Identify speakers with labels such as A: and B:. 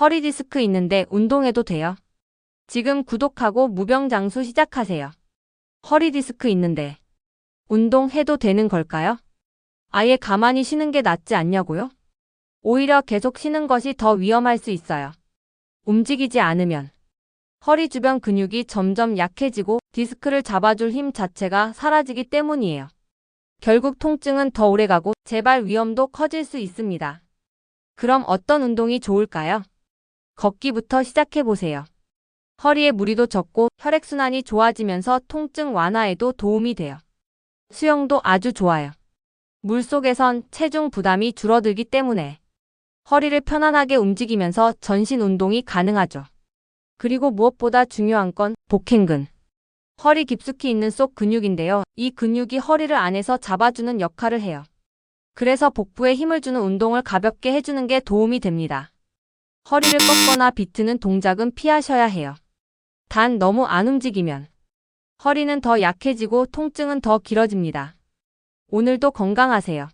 A: 허리 디스크 있는데 운동해도 돼요? 지금 구독하고 무병장수 시작하세요. 허리 디스크 있는데 운동해도 되는 걸까요? 아예 가만히 쉬는 게 낫지 않냐고요? 오히려 계속 쉬는 것이 더 위험할 수 있어요. 움직이지 않으면 허리 주변 근육이 점점 약해지고 디스크를 잡아줄 힘 자체가 사라지기 때문이에요. 결국 통증은 더 오래가고 재발 위험도 커질 수 있습니다. 그럼 어떤 운동이 좋을까요? 걷기부터 시작해보세요. 허리에 무리도 적고 혈액순환이 좋아지면서 통증 완화에도 도움이 돼요. 수영도 아주 좋아요. 물속에선 체중 부담이 줄어들기 때문에 허리를 편안하게 움직이면서 전신 운동이 가능하죠. 그리고 무엇보다 중요한 건 복행근. 허리 깊숙이 있는 속 근육인데요. 이 근육이 허리를 안에서 잡아주는 역할을 해요. 그래서 복부에 힘을 주는 운동을 가볍게 해주는 게 도움이 됩니다. 허리를 꺾거나 비트는 동작은 피하셔야 해요. 단 너무 안 움직이면 허리는 더 약해지고 통증은 더 길어집니다. 오늘도 건강하세요.